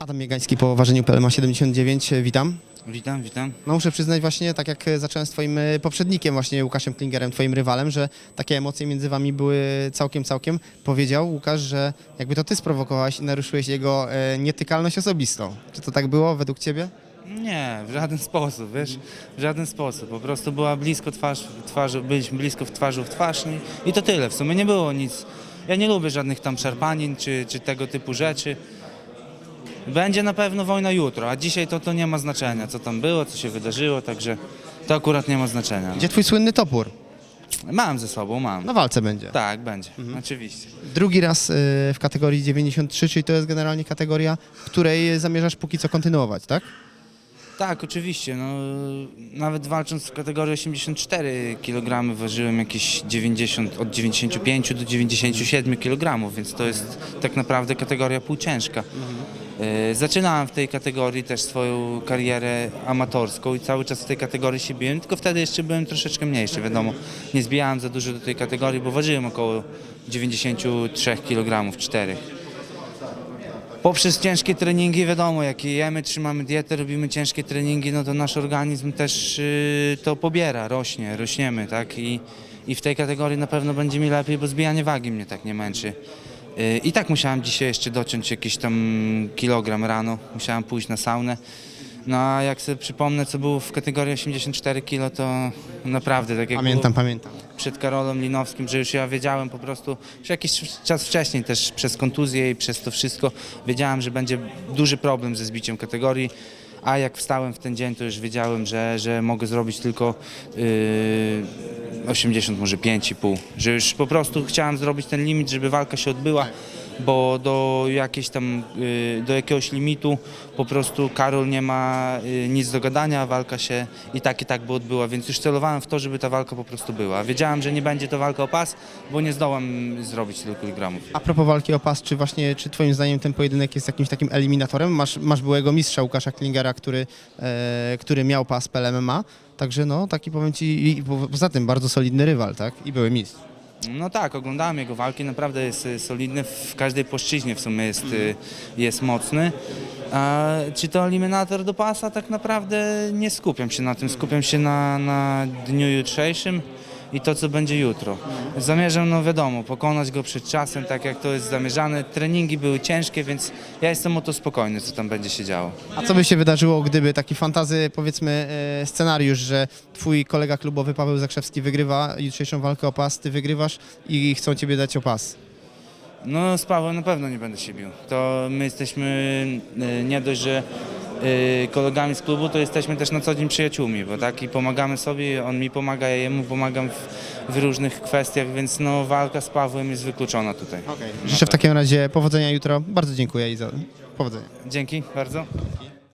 Adam Biegański po ważeniu PLMA 79, witam. Witam, witam. No muszę przyznać właśnie, tak jak zacząłem z twoim e, poprzednikiem, właśnie Łukaszem Klingerem, twoim rywalem, że takie emocje między wami były całkiem, całkiem. Powiedział Łukasz, że jakby to ty sprowokowałeś i naruszyłeś jego e, nietykalność osobistą. Czy to tak było według ciebie? Nie, w żaden sposób, wiesz, w żaden sposób. Po prostu była blisko twarz, twarzy, byliśmy blisko w twarzy w twarz i- i to tyle. W sumie nie było nic. Ja nie lubię żadnych tam szarpanin czy, czy tego typu rzeczy. Będzie na pewno wojna jutro, a dzisiaj to, to nie ma znaczenia, co tam było, co się wydarzyło, także to akurat nie ma znaczenia. Gdzie twój słynny topór? Mam ze sobą, mam. Na walce będzie. Tak, będzie, oczywiście. Drugi raz e, w kategorii 93, czyli to jest generalnie kategoria, w której zamierzasz póki co kontynuować, tak? Tak, oczywiście. No, nawet walcząc w kategorii 84 kg ważyłem jakieś 90, od 95 do 97 kg, więc to jest tak naprawdę kategoria półciężka. E, Zaczynałem w tej kategorii też swoją karierę amatorską i cały czas w tej kategorii się biłem, tylko wtedy jeszcze byłem troszeczkę mniejszy, wiadomo. Nie zbijałem za dużo do tej kategorii, bo ważyłem około 93 kg, 4. Poprzez ciężkie treningi, wiadomo, jak jemy, trzymamy dietę, robimy ciężkie treningi, no to nasz organizm też y, to pobiera, rośnie, rośniemy, tak? I, I w tej kategorii na pewno będzie mi lepiej, bo zbijanie wagi mnie tak nie męczy. Y, I tak musiałem dzisiaj jeszcze dociąć jakiś tam kilogram rano, musiałem pójść na saunę. No a jak sobie przypomnę, co było w kategorii 84 kg, to naprawdę tak jak Pamiętam, było pamiętam. przed Karolem Linowskim, że już ja wiedziałem po prostu, że jakiś czas wcześniej też przez kontuzję i przez to wszystko wiedziałem, że będzie duży problem ze zbiciem kategorii, a jak wstałem w ten dzień, to już wiedziałem, że, że mogę zrobić tylko yy, 80, może 5,5, że już po prostu chciałem zrobić ten limit, żeby walka się odbyła, bo do jakiejś tam, yy, do jakiegoś limitu po prostu Karol nie ma yy, nic do gadania, walka się i tak i tak by odbyła, więc już celowałem w to, żeby ta walka po prostu była. Wiedziałem, że nie będzie to walka o pas, bo nie zdołam zrobić tylu kilogramów. A propos walki o pas, czy właśnie, czy twoim zdaniem ten pojedynek jest jakimś takim eliminatorem? Masz, masz byłego mistrza Łukasza Klingera, który, e, który miał pas PLMMA, także no, taki powiem ci, i po- poza tym bardzo solidny rywal, tak? I były mistrz. No tak, oglądałem jego walki, naprawdę jest y, solidny, w każdej płaszczyźnie w sumie jest, y, jest mocny. A czy to eliminator do pasa? Tak naprawdę nie skupiam się na tym, skupiam się na, na dniu jutrzejszym i to, co będzie jutro. Zamierzam, no wiadomo, pokonać go przed czasem, tak jak to jest zamierzane. Treningi były ciężkie, więc ja jestem o to spokojny, co tam będzie się działo. A co by się wydarzyło, gdyby taki fantazy, powiedzmy, e, scenariusz, że twój kolega klubowy Paweł Zakrzewski wygrywa jutrzejszą walkę o pas, ty wygrywasz i chcą ciebie dać o pas? No z Pawłem na pewno nie będę się bił. To my jesteśmy y, nie dość, że kolegami z klubu, to jesteśmy też na co dzień przyjaciółmi, bo tak i pomagamy sobie, on mi pomaga, ja jemu pomagam w, w różnych kwestiach, więc no walka z Pawłem jest wykluczona tutaj. Życzę w takim razie powodzenia jutro. Bardzo dziękuję i za powodzenia. Dzięki bardzo.